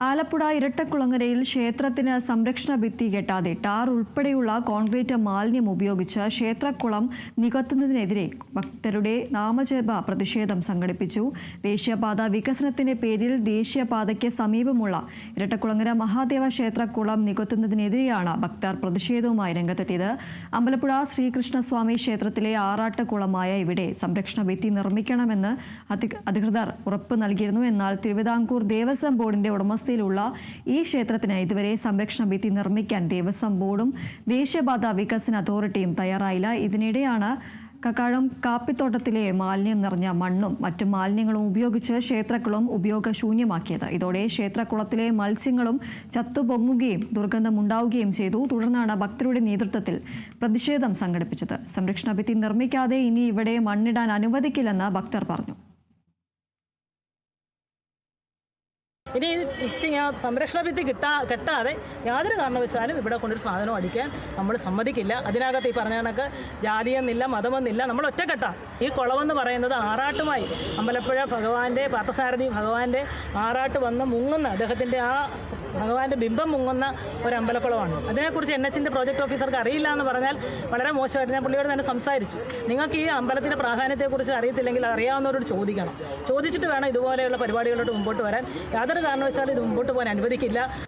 ആലപ്പുഴ ഇരട്ടക്കുളങ്ങരയിൽ ക്ഷേത്രത്തിന് സംരക്ഷണ ഭിത്തി കെട്ടാതെ ടാർ ഉൾപ്പെടെയുള്ള കോൺക്രീറ്റ് മാലിന്യം ഉപയോഗിച്ച് ക്ഷേത്രക്കുളം നികത്തുന്നതിനെതിരെ ഭക്തരുടെ നാമജപ പ്രതിഷേധം സംഘടിപ്പിച്ചു. ദേശീയപാത വികസനത്തിന്റെ പേരിൽ ദേശീയപാതയ്ക്ക് സമീപമുള്ള ഇരട്ടക്കുളങ്ങര മഹാദേവ ക്ഷേത്രക്കുളം നികത്തുന്നതിനെതിരെയാണ് ഭക്തർ പ്രതിഷേധവുമായി രംഗത്തെത്തിയത്. അമ്പലപ്പുഴ ശ്രീകൃഷ്ണസ്വാമി ക്ഷേത്രത്തിലെ ആറാട്ടക്കുളമായ ഇവിടെ സംരക്ഷണ ഭിത്തി നിർമ്മിക്കണമെന്ന് അധികൃതർ ഉറപ്പ് നൽകിയിരുന്നു. എന്നാൽ തിരുവിതാംകൂർ ദേവസ്വം ബോർഡിന്റെ ഉടമസ്ഥയിലുള്ള ഈ ക്ഷേത്രത്തിന് ഇതുവരെ സംരക്ഷണ ഭിത്തി നിർമ്മിക്കാൻ ദേവസ്വം ബോർഡും ദേശീയപാത വികസന അതോറിറ്റിയും തയ്യാറായില്ല. ഇതിനിടെയാണ് കക്കാഴം കാപ്പിത്തോട്ടത്തിലെ മാലിന്യം നിറഞ്ഞ മണ്ണും മറ്റു മാലിന്യങ്ങളും ഉപയോഗിച്ച് ക്ഷേത്രക്കുളം ഉപയോഗശൂന്യമാക്കിയത്. ഇതോടെ ക്ഷേത്രക്കുളത്തിലെ മത്സ്യങ്ങളും ചത്തുപൊങ്ങുകയും ദുർഗന്ധമുണ്ടാവുകയും ചെയ്തു. തുടർന്നാണ് ഭക്തരുടെ നേതൃത്വത്തിൽ പ്രതിഷേധം സംഘടിപ്പിച്ചത്. സംരക്ഷണ ഭിത്തി നിർമ്മിക്കാതെ ഇനി ഇവിടെ മണ്ണിടാൻ അനുവദിക്കില്ലെന്ന് ഭക്തർ പറഞ്ഞു. ഇനി ഇച്ച് ഞാൻ സംരക്ഷണ ഭിത്തി കിട്ടാ കെട്ടാതെ യാതൊരു കാരണവശാലും ഇവിടെ കൊണ്ടൊരു സാധനം അടിക്കാൻ നമ്മൾ സമ്മതിക്കില്ല. അതിനകത്ത് ഈ പറഞ്ഞ കണക്ക് ജാതിയെന്നില്ല മതമെന്നില്ല നമ്മൾ ഒറ്റക്കെട്ടാണ് ഈ കുളമെന്ന് പറയുന്നത് ആറാട്ടുമായി. അമ്പലപ്പുഴ ഭഗവാന്റെ പാർത്ഥസാരഥി ഭഗവാന്റെ ആറാട്ട് വന്ന് മുങ്ങുന്ന അദ്ദേഹത്തിന്റെ ആ ഭഗവാന്റെ ബിംബം മുങ്ങുന്ന ഒരു അമ്പലക്കുളമാണ്. അതിനെക്കുറിച്ച് എൻ എച്ചിന്റെ പ്രോജക്ട് ഓഫീസർക്ക് അറിയില്ല എന്ന് പറഞ്ഞാൽ വളരെ മോശമായിട്ട് ഞാൻ പുള്ളിയോട് തന്നെ സംസാരിച്ചു. നിങ്ങൾക്ക് ഈ അമ്പലത്തിന്റെ പ്രാധാന്യത്തെക്കുറിച്ച് അറിയത്തില്ലെങ്കിൽ അറിയാവുന്നവരോട് ചോദിക്കണം. ചോദിച്ചിട്ട് വേണം ഇതുപോലെയുള്ള പരിപാടികളോട് മുമ്പോട്ട് വരാൻ. യാതൊരു കാരണവശാലും ഇത് മുമ്പോട്ട് പോകാൻ അനുവദിക്കില്ല.